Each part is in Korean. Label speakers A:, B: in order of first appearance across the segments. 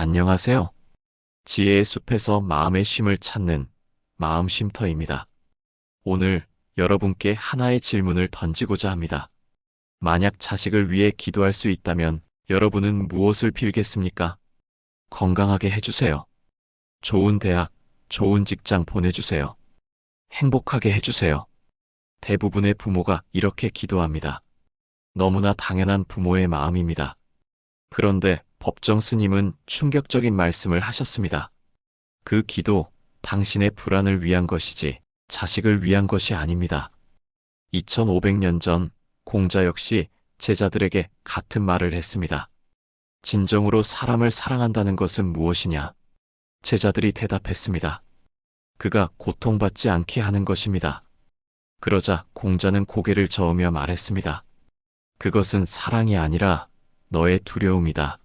A: 안녕하세요. 지혜의 숲에서 마음의 쉼을 찾는 마음 쉼터입니다. 오늘 여러분께 하나의 질문을 던지고자 합니다. 만약 자식을 위해 기도할 수 있다면 여러분은 무엇을 빌겠습니까? 건강하게 해주세요. 좋은 대학, 좋은 직장 보내주세요. 행복하게 해주세요. 대부분의 부모가 이렇게 기도합니다. 너무나 당연한 부모의 마음입니다. 그런데 법정 스님은 충격적인 말씀을 하셨습니다. 그 기도, 당신의 불안을 위한 것이지 자식을 위한 것이 아닙니다. 2500년 전 공자 역시 제자들에게 같은 말을 했습니다. 진정으로 사람을 사랑한다는 것은 무엇이냐? 제자들이 대답했습니다. 그가 고통받지 않게 하는 것입니다. 그러자 공자는 고개를 저으며 말했습니다. 그것은 사랑이 아니라 너의 두려움이다.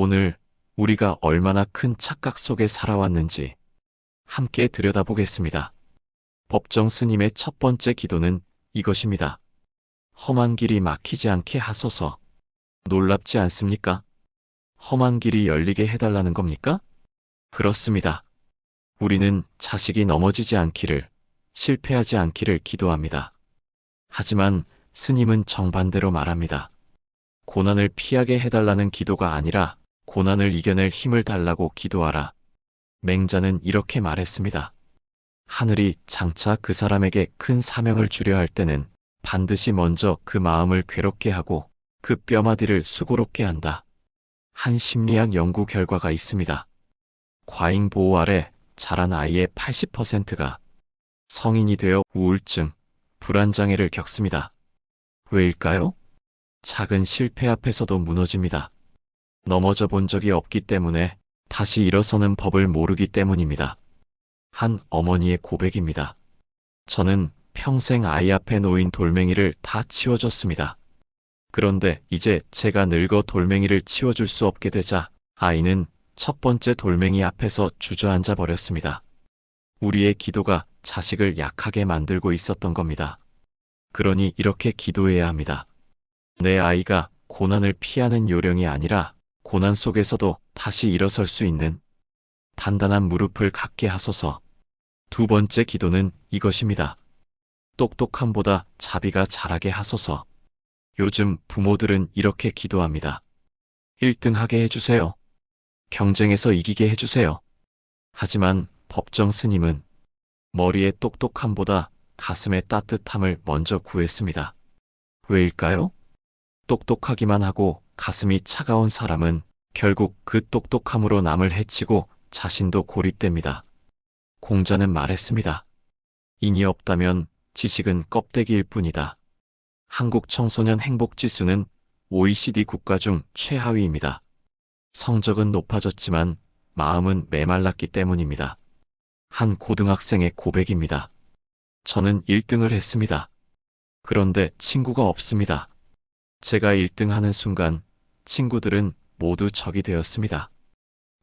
A: 오늘 우리가 얼마나 큰 착각 속에 살아왔는지 함께 들여다보겠습니다. 법정 스님의 첫 번째 기도는 이것입니다. 험한 길이 막히지 않게 하소서. 놀랍지 않습니까? 험한 길이 열리게 해달라는 겁니까? 그렇습니다. 우리는 자식이 넘어지지 않기를, 실패하지 않기를 기도합니다. 하지만 스님은 정반대로 말합니다. 고난을 피하게 해달라는 기도가 아니라 고난을 이겨낼 힘을 달라고 기도하라. 맹자는 이렇게 말했습니다. 하늘이 장차 그 사람에게 큰 사명을 주려 할 때는 반드시 먼저 그 마음을 괴롭게 하고 그 뼈마디를 수고롭게 한다. 한 심리학 연구 결과가 있습니다. 과잉 보호 아래 자란 아이의 80%가 성인이 되어 우울증, 불안장애를 겪습니다. 왜일까요? 작은 실패 앞에서도 무너집니다. 넘어져 본 적이 없기 때문에 다시 일어서는 법을 모르기 때문입니다. 한 어머니의 고백입니다. 저는 평생 아이 앞에 놓인 돌멩이를 다 치워줬습니다. 그런데 이제 제가 늙어 돌멩이를 치워줄 수 없게 되자 아이는 첫 번째 돌멩이 앞에서 주저앉아 버렸습니다. 우리의 기도가 자식을 약하게 만들고 있었던 겁니다. 그러니 이렇게 기도해야 합니다. 내 아이가 고난을 피하는 요령이 아니라 고난 속에서도 다시 일어설 수 있는 단단한 무릎을 갖게 하소서. 두 번째 기도는 이것입니다. 똑똑함보다 자비가 자라게 하소서. 요즘 부모들은 이렇게 기도합니다. 1등 하게 해주세요. 경쟁에서 이기게 해주세요. 하지만 법정 스님은 머리의 똑똑함보다 가슴의 따뜻함을 먼저 구했습니다. 왜일까요? 똑똑하기만 하고 가슴이 차가운 사람은 결국 그 똑똑함으로 남을 해치고 자신도 고립됩니다. 공자는 말했습니다. 인이 없다면 지식은 껍데기일 뿐이다. 한국 청소년 행복지수는 OECD 국가 중 최하위입니다. 성적은 높아졌지만 마음은 메말랐기 때문입니다. 한 고등학생의 고백입니다. 저는 1등을 했습니다. 그런데 친구가 없습니다. 제가 1등 하는 순간 친구들은 모두 적이 되었습니다.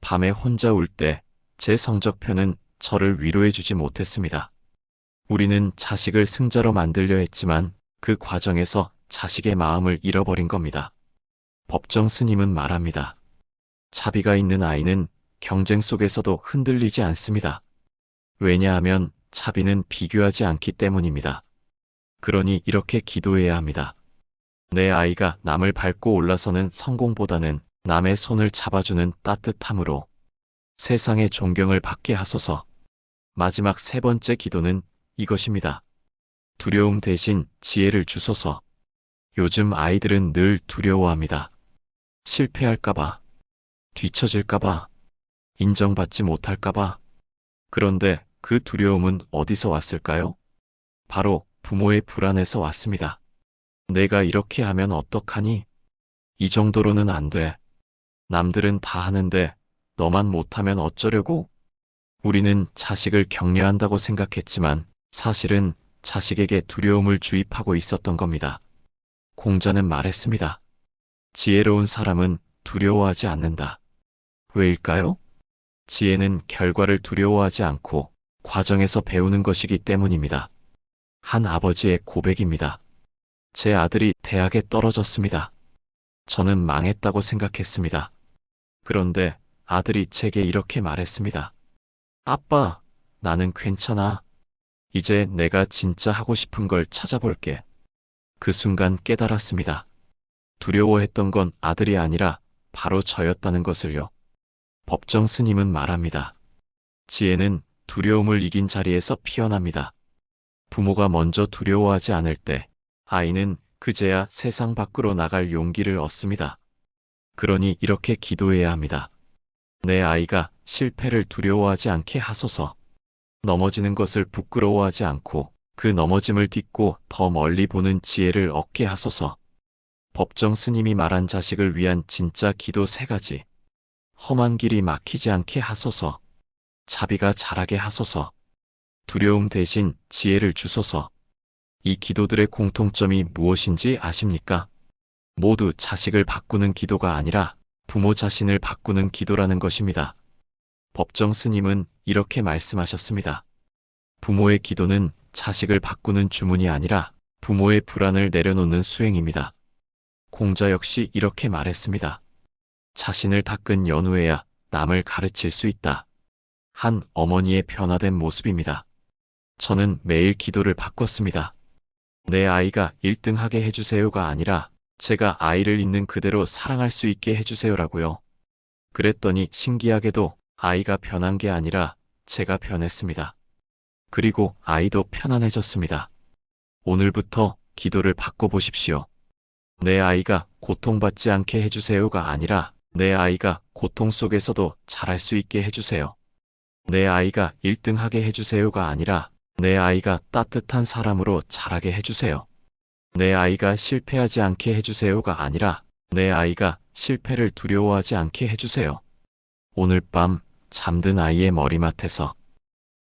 A: 밤에 혼자 울 때 제 성적표는 저를 위로해주지 못했습니다. 우리는 자식을 승자로 만들려 했지만 그 과정에서 자식의 마음을 잃어버린 겁니다. 법정 스님은 말합니다. 자비가 있는 아이는 경쟁 속에서도 흔들리지 않습니다. 왜냐하면 자비는 비교하지 않기 때문입니다. 그러니 이렇게 기도해야 합니다. 내 아이가 남을 밟고 올라서는 성공보다는 남의 손을 잡아주는 따뜻함으로 세상의 존경을 받게 하소서. 마지막 세 번째 기도는 이것입니다. 두려움 대신 지혜를 주소서. 요즘 아이들은 늘 두려워합니다. 실패할까봐, 뒤처질까봐, 인정받지 못할까봐. 그런데 그 두려움은 어디서 왔을까요? 바로 부모의 불안에서 왔습니다. 내가 이렇게 하면 어떡하니? 이 정도로는 안 돼. 남들은 다 하는데 너만 못하면 어쩌려고? 우리는 자식을 격려한다고 생각했지만 사실은 자식에게 두려움을 주입하고 있었던 겁니다. 공자는 말했습니다. 지혜로운 사람은 두려워하지 않는다. 왜일까요? 지혜는 결과를 두려워하지 않고 과정에서 배우는 것이기 때문입니다. 한 아버지의 고백입니다. 제 아들이 대학에 떨어졌습니다. 저는 망했다고 생각했습니다. 그런데 아들이 제게 이렇게 말했습니다. 아빠, 나는 괜찮아. 이제 내가 진짜 하고 싶은 걸 찾아볼게. 그 순간 깨달았습니다. 두려워했던 건 아들이 아니라 바로 저였다는 것을요. 법정 스님은 말합니다. 지혜는 두려움을 이긴 자리에서 피어납니다. 부모가 먼저 두려워하지 않을 때 아이는 그제야 세상 밖으로 나갈 용기를 얻습니다. 그러니 이렇게 기도해야 합니다. 내 아이가 실패를 두려워하지 않게 하소서. 넘어지는 것을 부끄러워하지 않고 그 넘어짐을 딛고 더 멀리 보는 지혜를 얻게 하소서. 법정 스님이 말한 자식을 위한 진짜 기도 세 가지. 험한 길이 막히지 않게 하소서. 자비가 자라게 하소서. 두려움 대신 지혜를 주소서. 이 기도들의 공통점이 무엇인지 아십니까? 모두 자식을 바꾸는 기도가 아니라 부모 자신을 바꾸는 기도라는 것입니다. 법정 스님은 이렇게 말씀하셨습니다. 부모의 기도는 자식을 바꾸는 주문이 아니라 부모의 불안을 내려놓는 수행입니다. 공자 역시 이렇게 말했습니다. 자신을 닦은 연후에야 남을 가르칠 수 있다. 한 어머니의 변화된 모습입니다. 저는 매일 기도를 바꿨습니다. 내 아이가 1등하게 해주세요가 아니라 제가 아이를 있는 그대로 사랑할 수 있게 해주세요라고요. 그랬더니 신기하게도 아이가 변한 게 아니라 제가 변했습니다. 그리고 아이도 편안해졌습니다. 오늘부터 기도를 바꿔보십시오. 내 아이가 고통받지 않게 해주세요가 아니라 내 아이가 고통 속에서도 잘할 수 있게 해주세요. 내 아이가 1등하게 해주세요가 아니라 내 아이가 따뜻한 사람으로 자라게 해주세요. 내 아이가 실패하지 않게 해주세요가 아니라 내 아이가 실패를 두려워하지 않게 해주세요. 오늘 밤 잠든 아이의 머리맡에서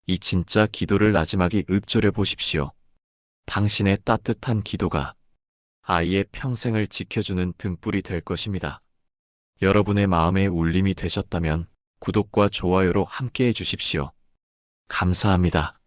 A: 이 진짜 기도를 나지막이 읊조려 보십시오. 당신의 따뜻한 기도가 아이의 평생을 지켜주는 등불이 될 것입니다. 여러분의 마음의 울림이 되셨다면 구독과 좋아요로 함께 해 주십시오. 감사합니다.